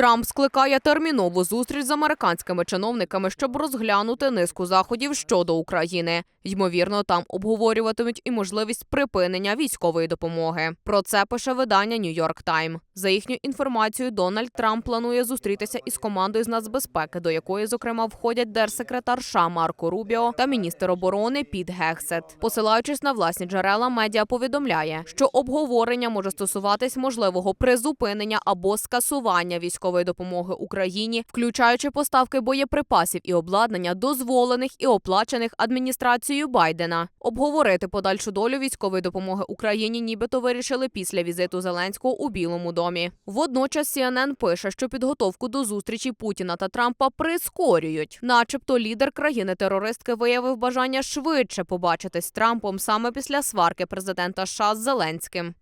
Трамп скликає термінову зустріч з американськими чиновниками, щоб розглянути низку заходів щодо України. Ймовірно, там обговорюватимуть і можливість припинення військової допомоги. Про це пише видання New York Times. За їхню інформацією, Дональд Трамп планує зустрітися із командою з нацбезпеки, до якої, зокрема, входять держсекретар США Марко Рубіо та міністр оборони Піт Гексет. Посилаючись на власні джерела, медіа повідомляє, що обговорення може стосуватись можливого призупинення або скасування військової допомоги Україні, включаючи поставки боєприпасів і обладнання, дозволених і оплачених адміністрацією Байдена. Обговорити подальшу долю військової допомоги Україні, нібито вирішили після візиту Зеленського у Білому домі. Водночас CNN пише, що підготовку до зустрічі Путіна та Трампа прискорюють, начебто лідер країни-терористки виявив бажання швидше побачитись з Трампом саме після сварки президента США з Зеленським.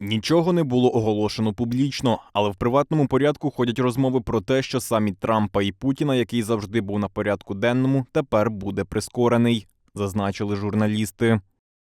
Нічого не було оголошено публічно, але в приватному порядку ходять розмови про те, що саміт Трампа і Путіна, який завжди був на порядку денному, тепер буде прискорений, зазначили журналісти.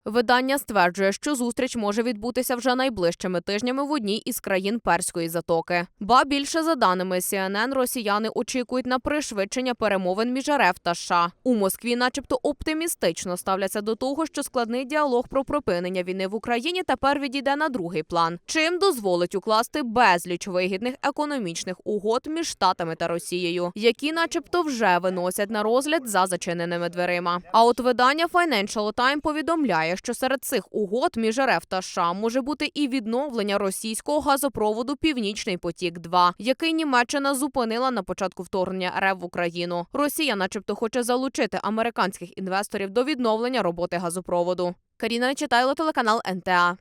Видання стверджує, що зустріч може відбутися вже найближчими тижнями в одній із країн Перської затоки. Ба більше за даними CNN, росіяни очікують на пришвидшення перемовин між РФ та США. У Москві, начебто, оптимістично ставляться до того, що складний діалог про припинення війни в Україні тепер відійде на другий план, чим дозволить укласти безліч вигідних економічних угод між штатами та Росією, які, начебто, вже виносять на розгляд за зачиненими дверима. А от видання Financial Times повідомляє, що серед цих угод між РФ та США може бути і відновлення російського газопроводу Північний потік 2 який Німеччина зупинила на початку вторгнення РФ в Україну. Росія, начебто, хоче залучити американських інвесторів до відновлення роботи газопроводу. Каріна Читайло, телеканал НТА.